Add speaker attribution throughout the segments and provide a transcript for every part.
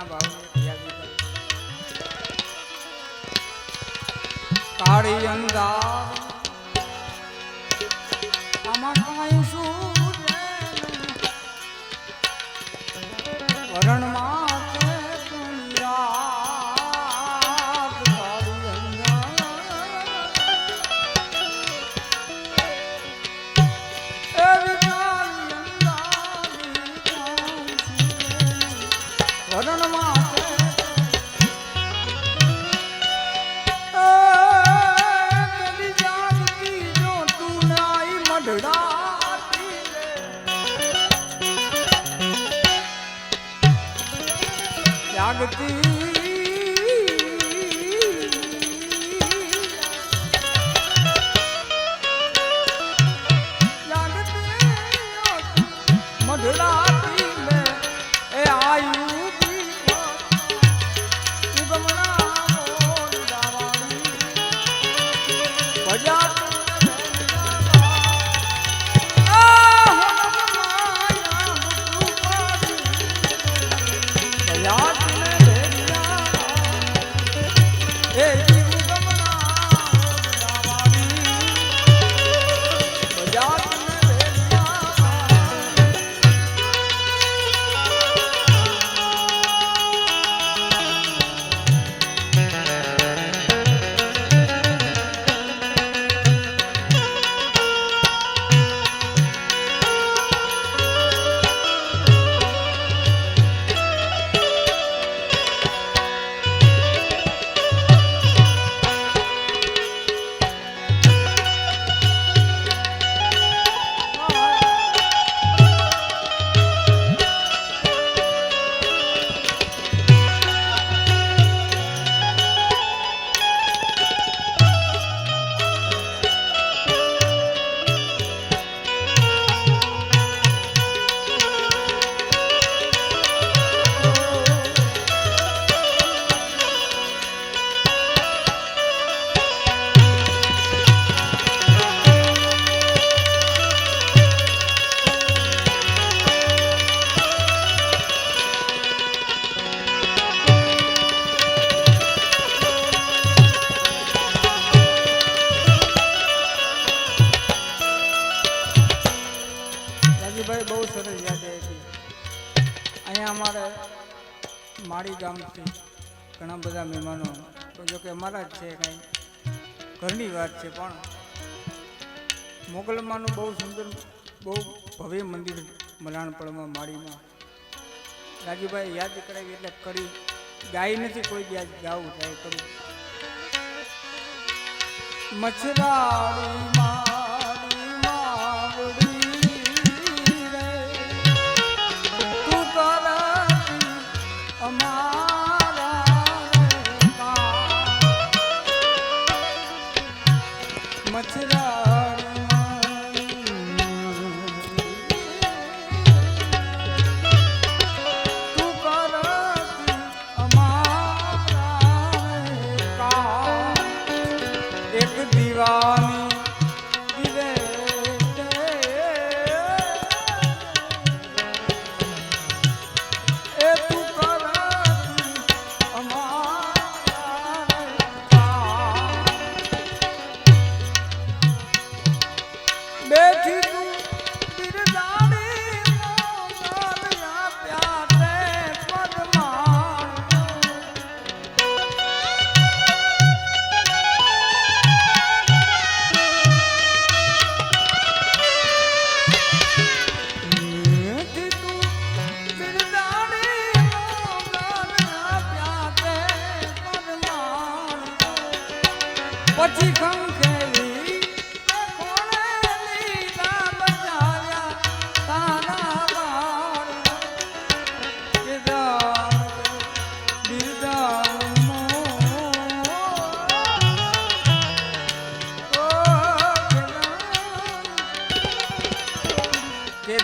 Speaker 1: સોનાના ભાવ કાળી અંદાજ આમાં કાયું શું? জাতি છે, પણ મોગલમાંનું બહુ સુંદર, બહુ ભવ્ય મંદિર મલાણપળમાં માળીમાં રાજુભાઈ યાદ કરાવી એટલે કરી. ગાય નથી કોઈ યાદ ગાવું થાય કરું. મચ્છરાડીમાં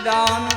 Speaker 1: down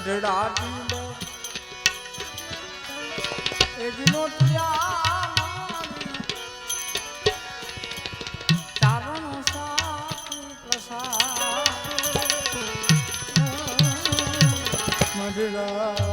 Speaker 1: મઢડા એ દિનો ત્યાં મઢડા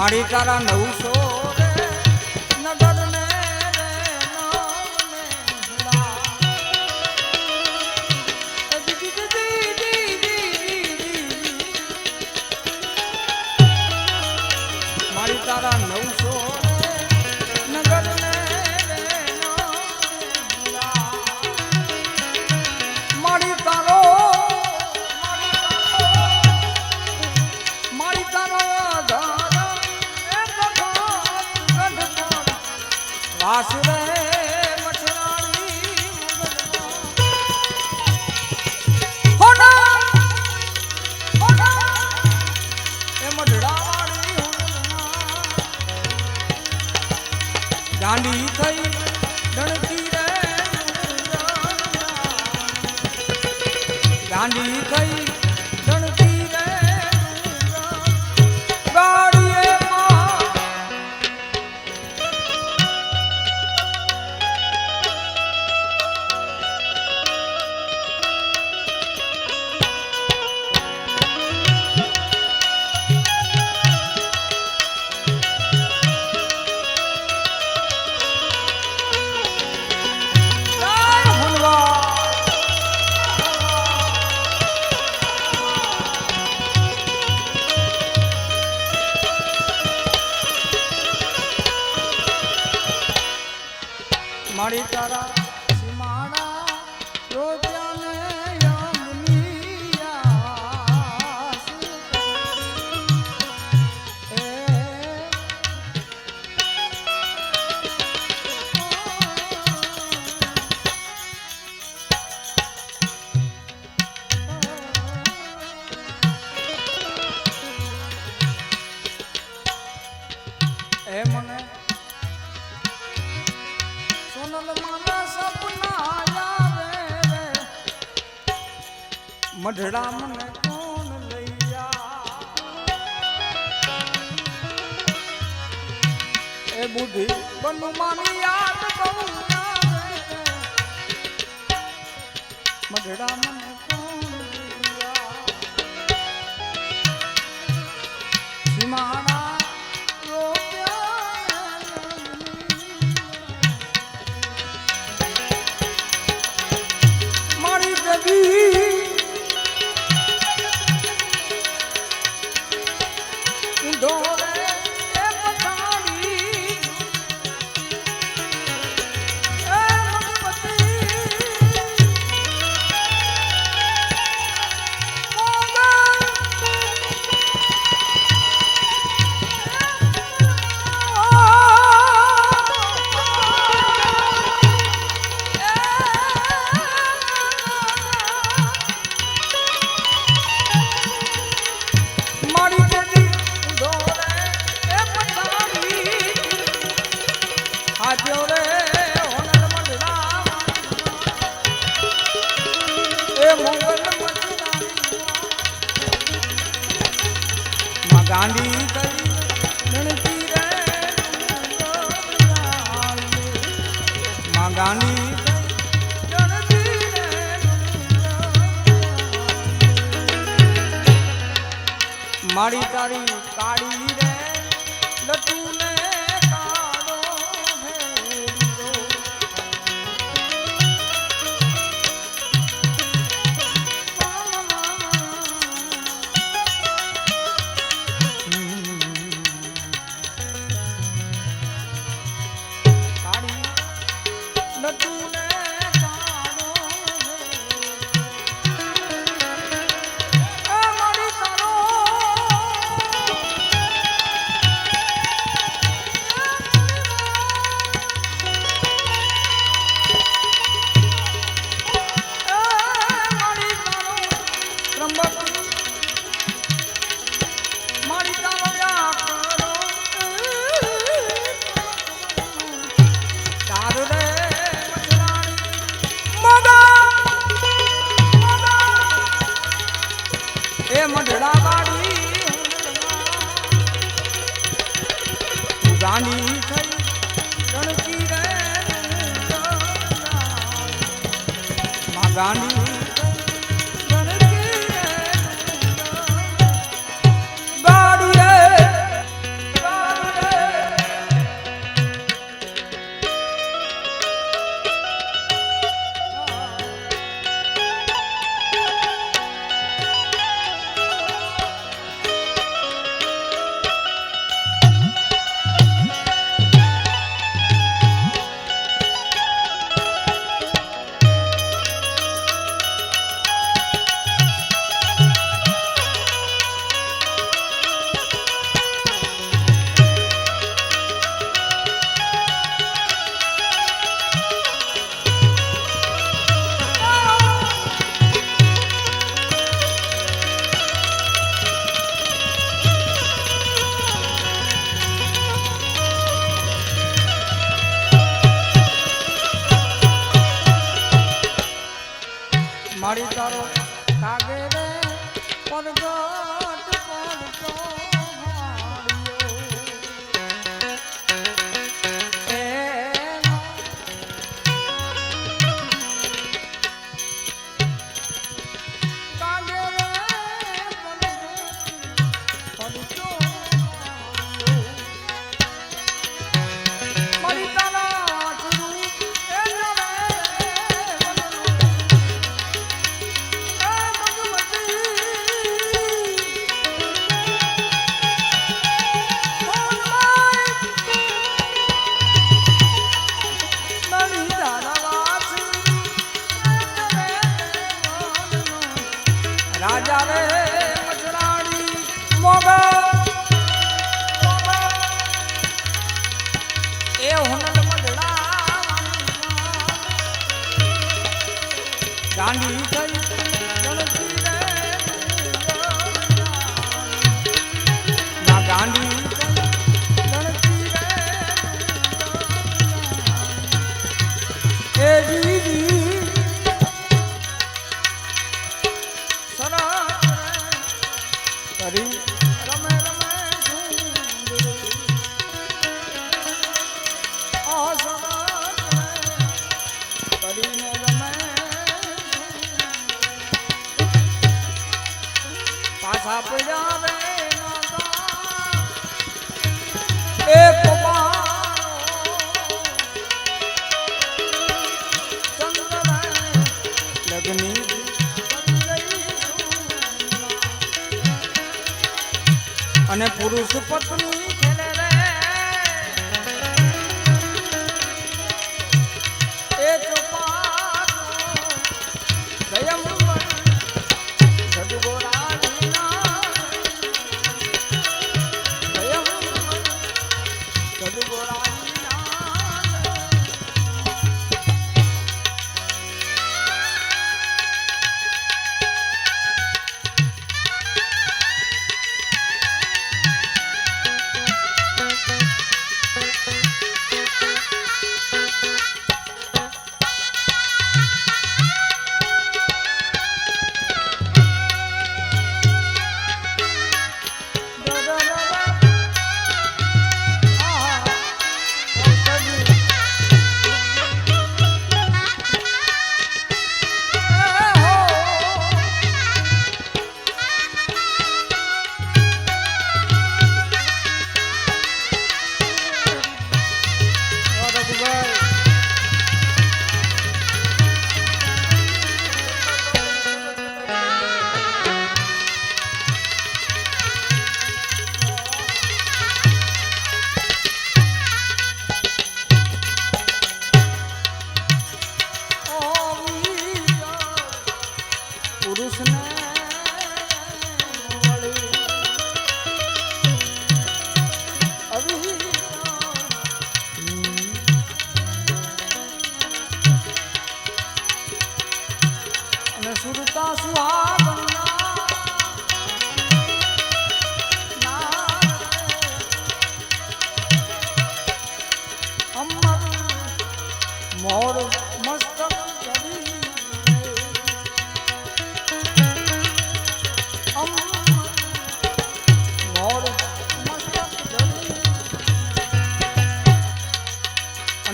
Speaker 1: મારી તારા નવસો কালী বাড়ি তারা એ બુદ્ધિ બનુમાની યાદ બહુ મઢડા મને કાળી રે. લટુ Ani પુરુષ પત્ની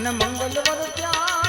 Speaker 1: અને મંગલવર ત્યાં